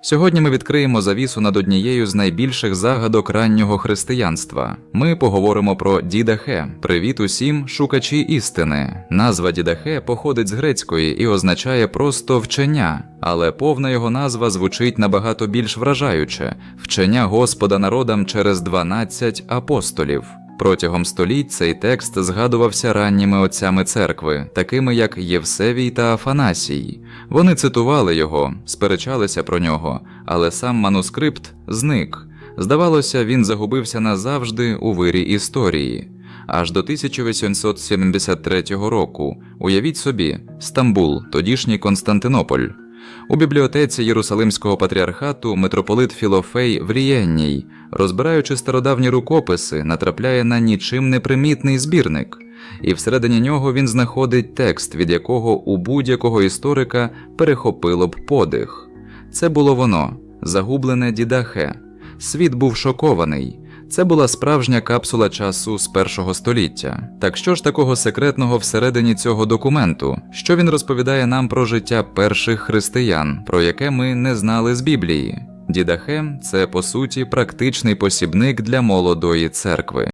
Сьогодні ми відкриємо завісу над однією з найбільших загадок раннього християнства. Ми поговоримо про Дідахе. Привіт усім, шукачі істини. Назва Дідахе походить з грецької і означає просто вчення, але повна його назва звучить набагато більш вражаюче вчення Господа народам через 12 апостолів. Протягом століть цей текст згадувався ранніми отцями церкви, такими як Євсевій та Афанасій. Вони цитували його, сперечалися про нього, але сам манускрипт зник. Здавалося, він загубився назавжди у вирі історії. Аж до 1873 року, уявіть собі, Стамбул, тодішній Константинополь. У бібліотеці Єрусалимського патріархату митрополит Філофей Врієнній, розбираючи стародавні рукописи, натрапляє на нічим непримітний збірник, і всередині нього він знаходить текст, від якого у будь-якого історика перехопило б подих. Це було воно, загублене дідахе. Світ був шокований. Це була справжня капсула часу з першого століття. Так що ж такого секретного всередині цього документу? Що він розповідає нам про життя перших християн, про яке ми не знали з Біблії? Дідахе це по суті практичний посібник для молодої церкви.